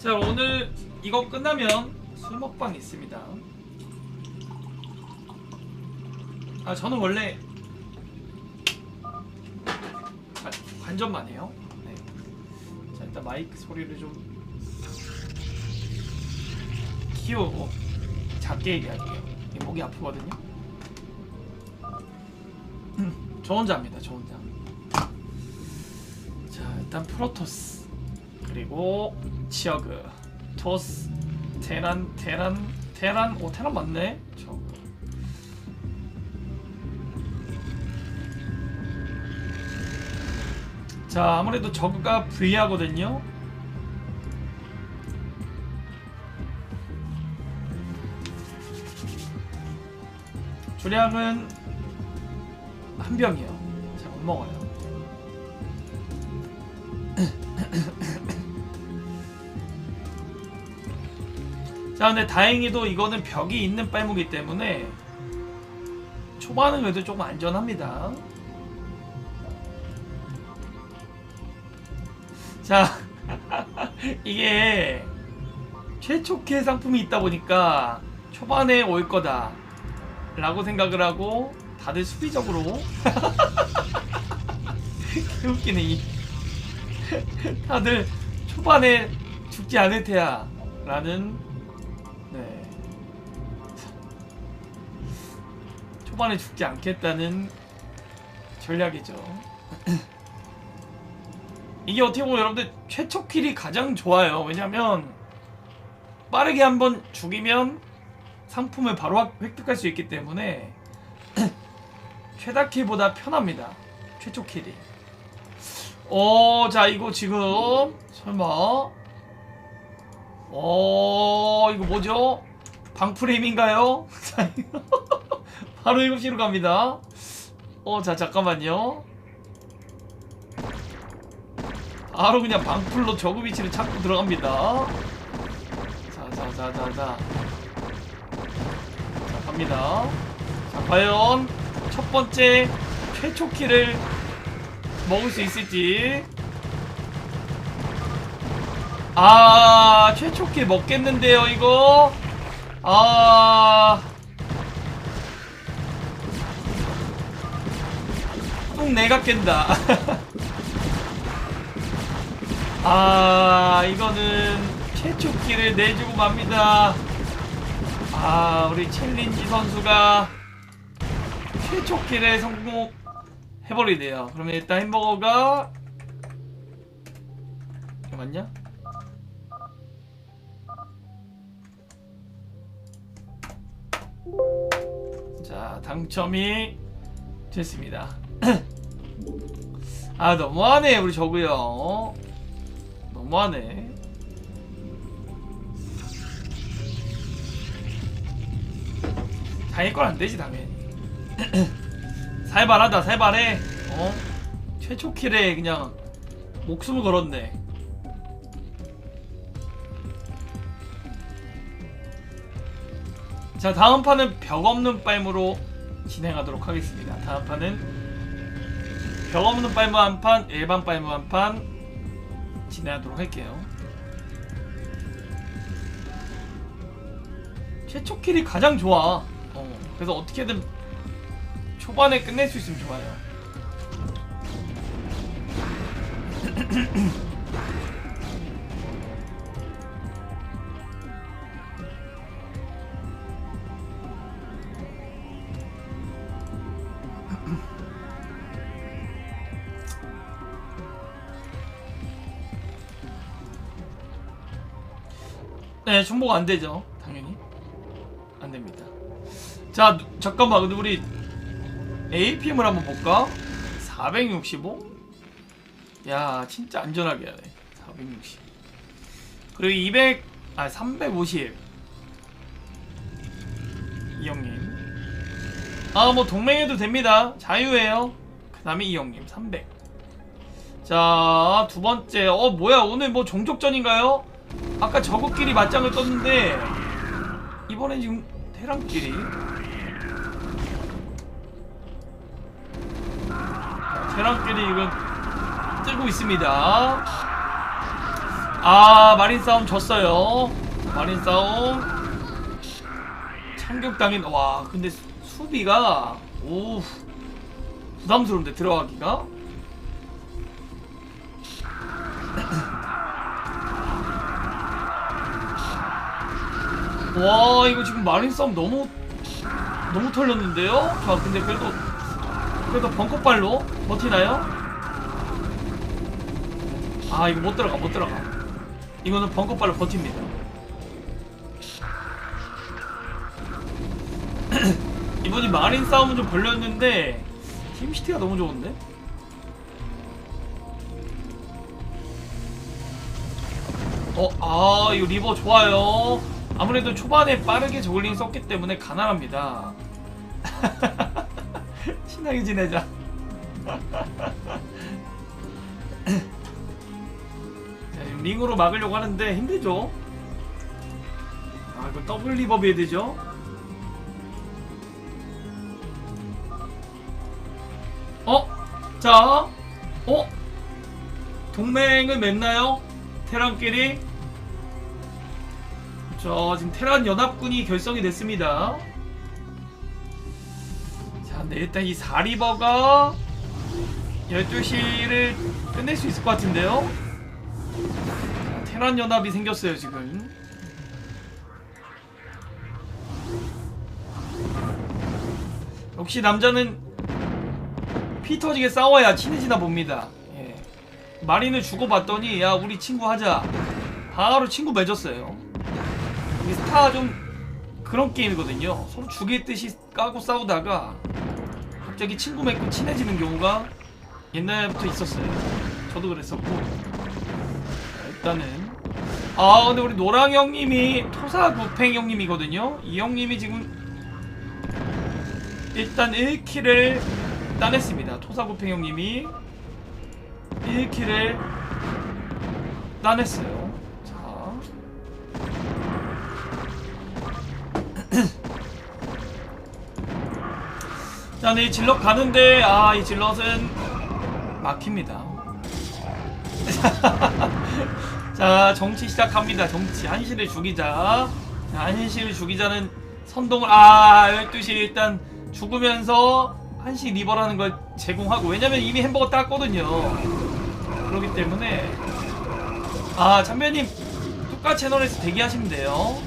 자 오늘 이거 끝나면 술 먹방 있습니다. 아 저는 원래 관- 관전만 해요. 네. 자 일단 마이크 소리를 좀 키우고 작게 얘기할게요. 목이 아프거든요. 저 혼자입니다. 저 혼자. 자 일단 프로토스 그리고 치어그 토스 테란 테란 테란 오 테란 맞네? 저거 자 아무래도 저그가 불리하거든요. 주량은 한 병이요. 잘 못 먹어요 자 근데 다행히도 이거는 벽이 있는 빨무기 때문에 초반은 그래도 조금 안전합니다. 자 이게 최초캐 상품이 있다 보니까 초반에 올 거다 라고 생각을 하고 다들 수비적으로 개웃기네 이. 다들 초반에 죽지 않을 테야 라는 초반에 죽지 않겠다는 전략이죠. 이게 어떻게 보면 여러분들 최초 킬이 가장 좋아요. 왜냐면 빠르게 한번 죽이면 상품을 바로 획- 획득할 수 있기 때문에 최다 킬보다 편합니다. 최초 킬이. 어, 자 이거 지금 설마. 어, 이거 뭐죠? 방프레임인가요? 바로 7시로 갑니다. 어, 자, 잠깐만요. 바로 그냥 방풀로 저그 위치를 찾고 들어갑니다. 자, 자, 자, 자, 자. 자, 갑니다. 자, 과연 첫 번째 최초 키를 먹을 수 있을지. 아, 최초킬 먹겠는데요, 이거? 아. 꼭 내가 깬다. 아, 이거는 최초킬을 내주고 맙니다. 아, 우리 챌린지 선수가 최초킬에 성공해버리네요. 그러면 일단 햄버거가 맞냐? 자 당첨이 됐습니다 아 너무하네 우리 저구요. 어? 너무하네. 당일 건 안되지 당연히. 살발하다 살발해. 어? 최초 킬에 그냥 목숨을 걸었네. 자 다음 판은 벽 없는 빨무로 진행하도록 하겠습니다. 다음 판은 벽 없는 빨무 한 판 일반 빨무 한 판 진행하도록 할게요. 최초 킬이 가장 좋아. 어, 그래서 어떻게든 초반에 끝낼 수 있으면 좋아요 네, 중복 안 되죠. 당연히. 안 됩니다. 자, 누- 잠깐만. 근데 우리 APM을 한번 볼까? 465? 야, 진짜 안전하게 해야 돼. 460. 그리고 200, 아, 350. 이 형님. 아, 뭐 동맹해도 됩니다. 자유예요. 그 다음에 이 형님, 300. 자, 두 번째. 어, 뭐야. 오늘 뭐 종족전인가요? 아까 저거끼리 맞짱을 떴는데 이번엔 지금 테란끼리. 테란끼리 이건 뜨고 있습니다. 아 마린 싸움 졌어요. 마린 싸움. 참격당인 와 근데 수- 수비가 오 부담스러운데 들어가기가 와 이거 지금 마린 싸움 너무 너무 털렸는데요? 자 근데 그래도 그래도 벙커발로 버티나요? 아 이거 못 들어가 못 들어가 이거는 벙커발로 버팁니다 이번이 마린 싸움은 좀 걸렸는데 팀시티가 너무 좋은데? 어, 아, 이거 리버 좋아요. 아무래도 초반에 빠르게 저글링 썼기 때문에 가난합니다. 신나게 지내자. 자, 지금 링으로 막으려고 하는데 힘들죠? 아, 이거 더블 리버브 해야 되죠? 어? 자, 어? 동맹을 맺나요? 테란끼리? 자, 지금 테란 연합군이 결성이 됐습니다. 자, 근데 일단 이 4리버가 12시를 끝낼 수 있을 것 같은데요? 자, 테란 연합이 생겼어요, 지금. 역시 남자는 피 터지게 싸워야 친해지나 봅니다. 예. 마린을 주고받더니 야 우리 친구 하자. 바로 친구 맺었어요. 이 스타 좀 그런 게임이거든요. 서로 죽이듯이 까고 싸우다가 갑자기 친구 맺고 친해지는 경우가 옛날부터 있었어요. 저도 그랬었고 일단은 아 근데 우리 노랑 형님이 토사구팽 형님이거든요. 이 형님이 지금 일단 1킬을 따냈습니다. 토사구팽 형님이 1킬을 따냈어요. 자. 자, 네, 이 질럿 가는데, 아, 이 질럿은 막힙니다. 자, 정치 시작합니다. 정치. 한시를 죽이자. 자, 한시를 죽이자는 선동을, 아, 12시 일단 죽으면서 한시 리버라는 걸 제공하고, 왜냐면 이미 햄버거 땄거든요. 그렇기 때문에, 아, 참배님, 뚜까 채널에서 대기하시면 돼요.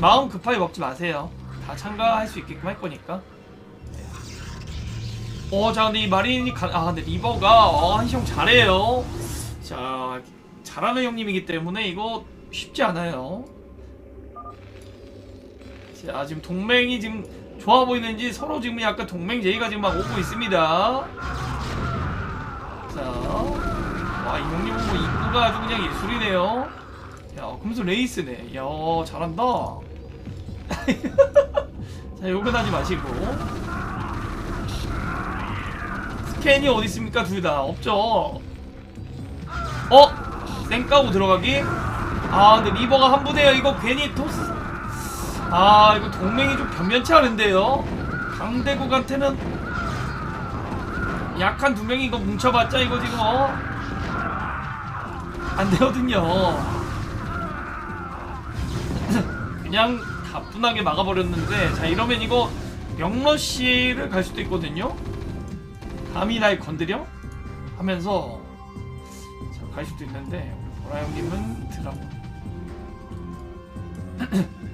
마음 급하게 먹지 마세요. 다 참가할 수 있게끔 할 거니까. 어, 자, 근데 이 마린이 가, 아, 근데 리버가, 어, 한시 형 잘해요. 자, 잘하는 형님이기 때문에 이거 쉽지 않아요. 자, 지금 동맹이 지금 좋아 보이는지 서로 지금 약간 동맹 제의가 지금 막 오고 있습니다. 자, 와, 이 형님은 뭐 입구가 아주 그냥 예술이네요. 야, 그러면서 레이스네. 야, 잘한다. 자, 욕은 하지 마시고. 스캔이 어디 있습니까? 둘 다 없죠. 어? 쌩 까고 들어가기? 아, 근데 리버가 한 부대요. 이거 괜히 토스. 아, 이거 동맹이 좀 변변치 않은데요. 강대국한테는 약한 두 명이 이거 뭉쳐봤자 이거 지금 어? 안 되거든요. 그냥 가뿐하게 막아버렸는데 자 이러면 이거 영러시를 갈 수도 있거든요 감히 날 건드려? 하면서 자, 갈 수도 있는데 우리 보라 형님은 드라고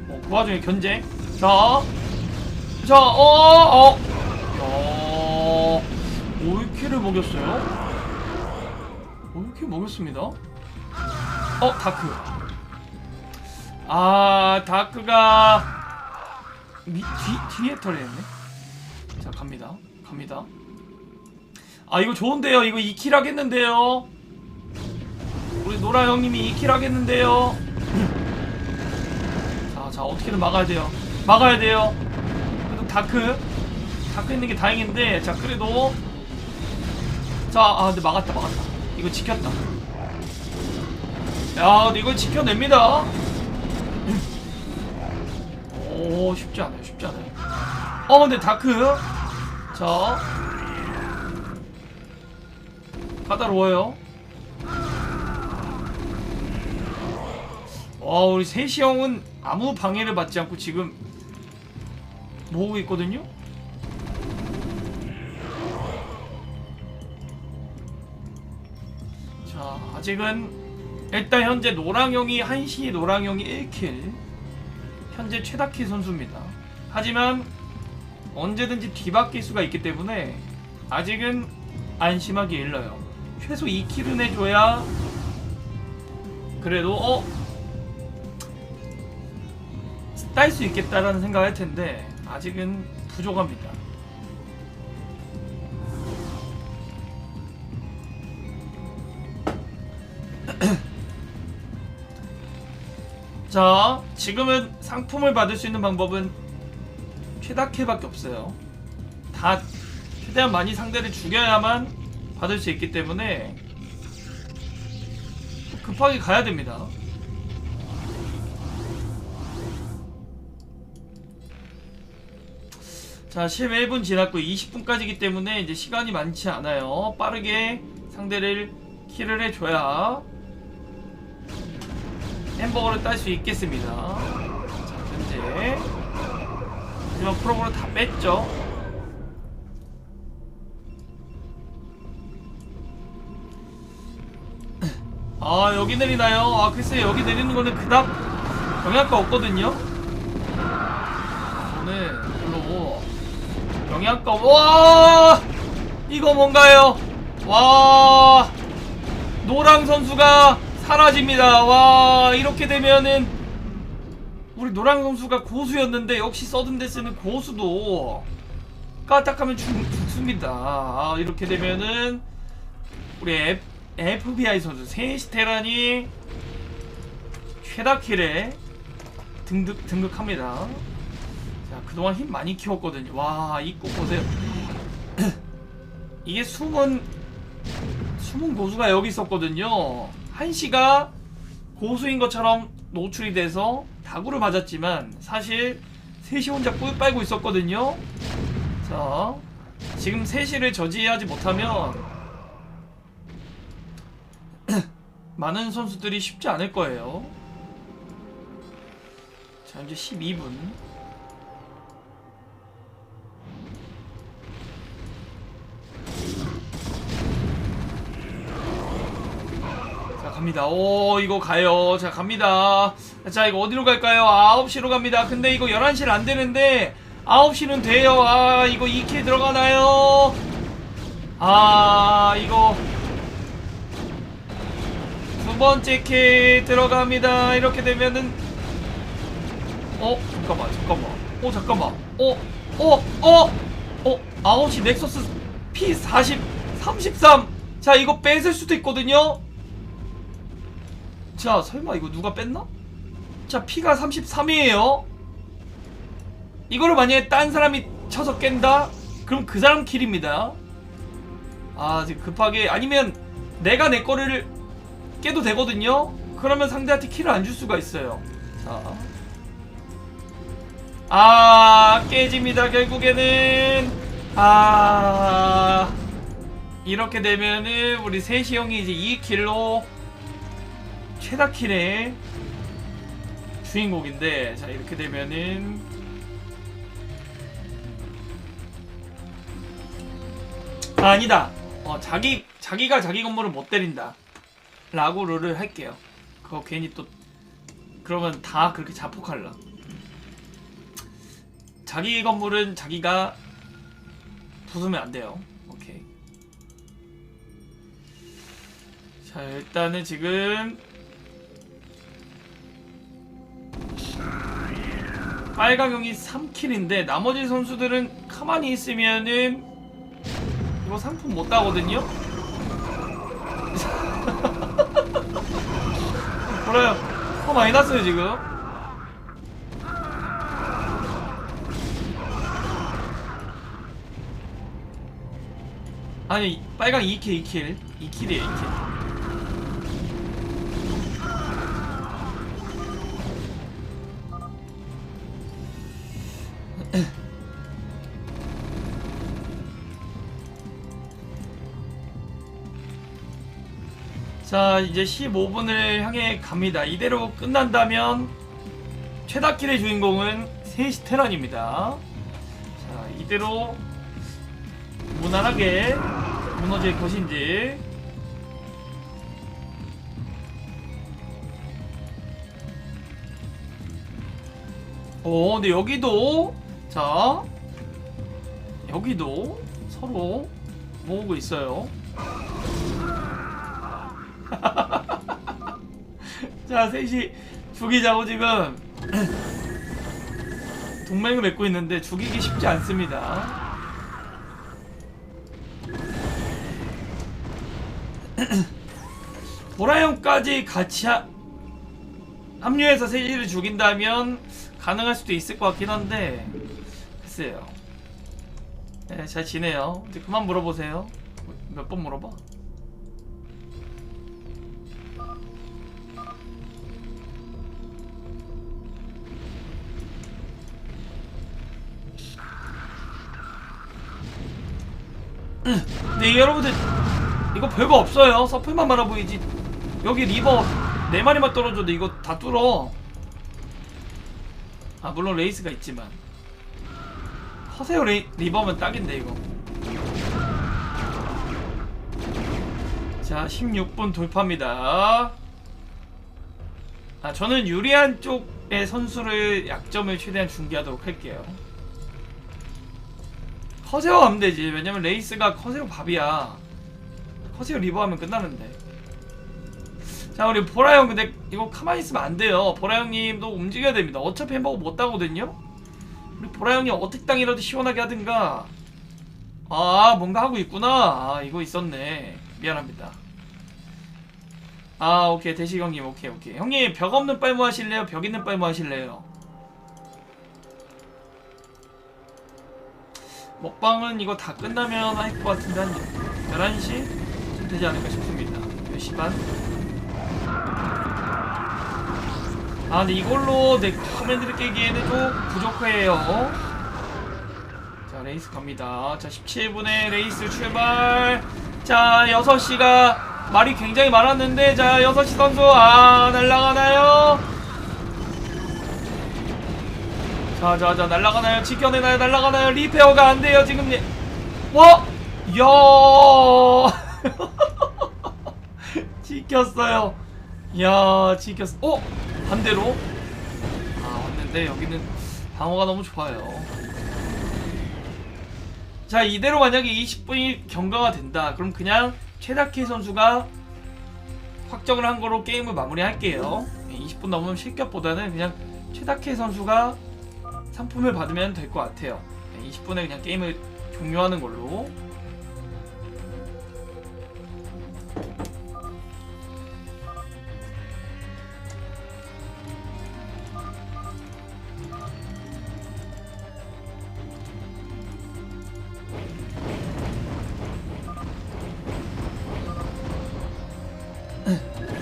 어, 그 와중에 견제 자, 자, 어, 어, 야, 5위키를 먹였어요. 5위키 먹였습니다. 어, 다크. 아 다크가 미, 뒤, 뒤에 털렸네. 자 갑니다. 갑니다. 아 이거 좋은데요. 이거 2킬 하겠는데요. 우리 노라 형님이 2킬 하겠는데요. 자, 자 어떻게든 막아야 돼요. 막아야 돼요. 그래도 다크. 다크 있는 게 다행인데 자 그래도. 자아 근데 막았다 막았다. 이거 지켰다. 야 근데 이걸 지켜냅니다 쉽지 않아요 쉽지 않아요 어 근데 다크 자 까다로워요. 와 우리 세시 형은 아무 방해를 받지 않고 지금 모으고 있거든요. 자 아직은 일단 현재 노랑형이 1시 노랑형이 1킬 현재 최다키 선수입니다. 하지만 언제든지 뒤바뀔 수가 있기 때문에 아직은 안심하기 일러요. 최소 2킬은 해줘야 그래도 어? 딸 수 있겠다라는 생각을 할 텐데 아직은 부족합니다. 자, 지금은 상품을 받을 수 있는 방법은 최다캐밖에 없어요. 다 최대한 많이 상대를 죽여야만 받을 수 있기 때문에 급하게 가야 됩니다. 자, 11분 지났고 20분까지기 때문에 이제 시간이 많지 않아요. 빠르게 상대를 킬을 해줘야 햄버거를 딸 수 있겠습니다. 자, 현재 하지만 프로그램 다 뺐죠. 아 여기 내리나요? 아 글쎄 여기 내리는 거는 그닥 영향가 없거든요. 저는 별로 영향가 없- 와 이거 뭔가요? 와 노랑 선수가 사라집니다. 와 이렇게 되면은 우리 노랑 선수가 고수였는데 역시 서든데스는 고수도 까딱하면 죽, 죽습니다. 아, 이렇게 되면은 우리 F, FBI 선수 세시테란이 최다킬에 등극 등극합니다. 자 그동안 힘 많이 키웠거든요. 와 이거 보세요. 이게 숨은 숨은 고수가 여기 있었거든요. 한시가 고수인 것처럼 노출이 돼서 다구를 맞았지만 사실 셋이 혼자 꿀 빨고 있었거든요. 자, 지금 셋이를 저지하지 못하면 많은 선수들이 쉽지 않을 거예요. 자, 이제 12분. 갑니다. 오 이거 가요. 자 갑니다. 자 이거 어디로 갈까요? 9시로 갑니다. 근데 이거 11시는 안 되는데 9시는 돼요. 아 이거 2킬 들어가나요? 아 이거 두 번째 킬 들어갑니다. 이렇게 되면은 어 잠깐만 잠깐만. 어 잠깐만. 어 어 어어 어, 9시 넥서스 P40 33 자 이거 뺏을 수도 있거든요 자 설마 이거 누가 뺐나? 자 피가 33이에요 이거를 만약에 딴 사람이 쳐서 깬다? 그럼 그 사람 킬입니다 아 지금 급하게 아니면 내가 내 거를 깨도 되거든요 그러면 상대한테 킬을 안 줄 수가 있어요 자. 아 깨집니다 결국에는 아 이렇게 되면은 우리 셋이 형이 이제 2킬로 최다킬의 주인공인데 자 이렇게 되면은 아, 아니다. 어 자기 자기가 자기 건물을 못 때린다. 라고 룰을 할게요. 그거 괜히 또 그러면 다 그렇게 자폭할라. 자기 건물은 자기가 부수면 안 돼요. 오케이. 자 일단은 지금 빨강형이 3킬인데 나머지 선수들은 가만히 있으면은 이거 상품 못 따거든요? 그래요. 더 많이 났어요 지금. 아니 빨강 2킬 2킬. 2킬이에요 2킬 자 이제 15분을 향해 갑니다. 이대로 끝난다면 최다킬의 주인공은 세시 테란입니다. 자 이대로 무난하게 무너질 것인지 오 근데 여기도 자 여기도 서로 모으고 있어요 자 셋이 죽이자고 지금 동맹을 맺고 있는데 죽이기 쉽지 않습니다. 보라형까지 같이 하- 합류해서 셋이를 죽인다면 가능할 수도 있을 것 같긴 한데 글쎄요. 네, 잘 지내요. 이제 그만 물어보세요. 몇 번 물어봐 네 여러분들 이거 별거 없어요. 서플만 많아 보이지. 여기 리버 네 마리만 떨어져도 이거 다 뚫어. 아 물론 레이스가 있지만. 커세어 레이, 리버면 딱인데 이거. 자 16분 돌파입니다. 아 저는 유리한 쪽의 선수를 약점을 최대한 중계하도록 할게요 커세어 하면 되지 왜냐면 레이스가 커세어 밥이야. 커세어 리버 하면 끝나는데. 자 우리 보라 형 근데 이거 가만히 있으면 안 돼요. 보라 형님도 움직여야 됩니다. 어차피 햄버거 못 따거든요? 우리 보라 형님 어택 땅이라도 시원하게 하든가. 아 뭔가 하고 있구나. 아 이거 있었네. 미안합니다. 아 오케이. 대식 형님. 오케이 오케이. 형님 벽 없는 빨무 하실래요? 벽 있는 빨무 하실래요 먹방은 이거 다 끝나면 할 것 같은데 한 11시? 좀 되지 않을까 싶습니다. 10시 반? 아 근데 이걸로 내 커맨드를 깨기에는 좀 부족해요. 자 레이스 갑니다. 자 17분에 레이스 출발. 자 6시가 말이 굉장히 많았는데 자 6시 선수 아 날라가나요 자자자. 날라가나요? 지켜내나요? 날라가나요? 리페어가 안 돼요 지금. 예. 와! 야! 지켰어요. 야 지켰어. 어? 반대로? 아 왔는데 여기는 방어가 너무 좋아요. 자 이대로 만약에 20분이 경과가 된다. 그럼 그냥 최다키 선수가 확정을 한 거로 게임을 마무리할게요. 20분 넘으면 실격보다는 그냥 최다키 선수가 상품을 받으면 될 것 같아요 20분에 그냥 게임을 종료하는 걸로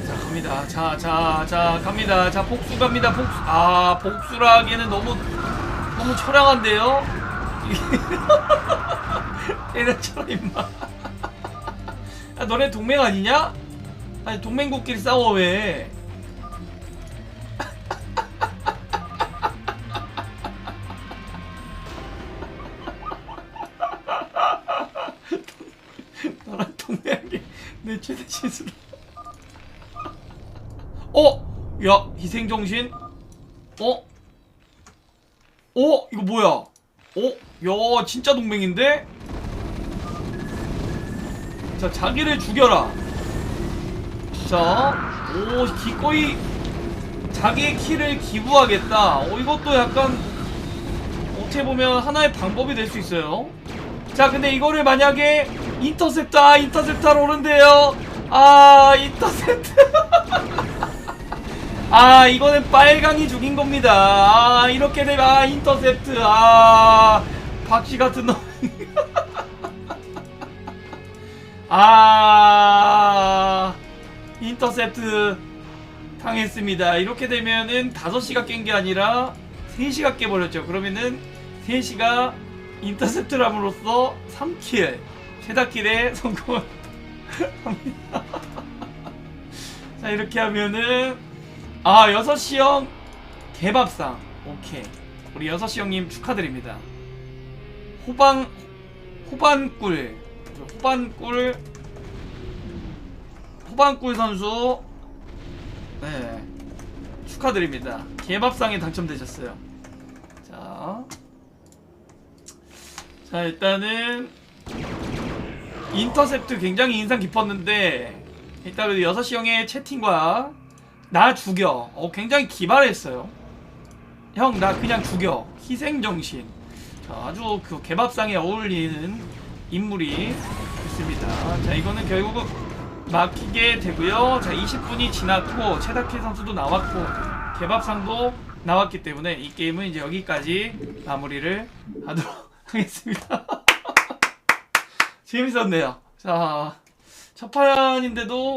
자 갑니다. 자, 자, 자 갑니다. 자 복수 갑니다. 복수. 아 복수라 하기에는 너무 너무 처량한데요. 때려쳐라 임마. 야 너네 동맹 아니냐? 아니 동맹국끼리 싸워 왜? 너랑 동맹하게 내 최대 실수로. 어? 야 희생정신? 어? 어? 이거 뭐야? 어? 야 진짜 동맹인데? 자 자기를 죽여라 자, 오 기꺼이 자기의 키를 기부하겠다 어 이것도 약간 어떻게 보면 하나의 방법이 될 수 있어요 자 근데 이거를 만약에 인터셉터 아 인터셉터로 오는데요 아 인터셉터 아 이거는 빨강이 죽인 겁니다. 아 이렇게 되면 아 인터셉트 아 박쥐 같은 놈. 아 인터셉트 당했습니다. 이렇게 되면은 5시가 깬 게 아니라 3시가 깨버렸죠. 그러면은 3시가 인터셉트를 함으로써 3킬 최다킬에 성공을 합니다. 자 이렇게 하면은 아 6시 형 개밥상. 오케이. 우리 6시 형님 축하드립니다. 호방 호반꿀. 호반꿀. 호반꿀 선수. 네. 축하드립니다. 개밥상에 당첨되셨어요. 자, 자 일단은 인터셉트 굉장히 인상 깊었는데 일단 그 6시 형의 채팅과 나 죽여. 어 굉장히 기발했어요. 형 나 그냥 죽여. 희생정신. 자, 아주 그 개밥상에 어울리는 인물이 있습니다. 자 이거는 결국 막히게 되고요. 자 20분이 지났고 최다키 선수도 나왔고 개밥상도 나왔기 때문에 이 게임은 이제 여기까지 마무리를 하도록 하겠습니다. 재밌었네요. 자 첫 판인데도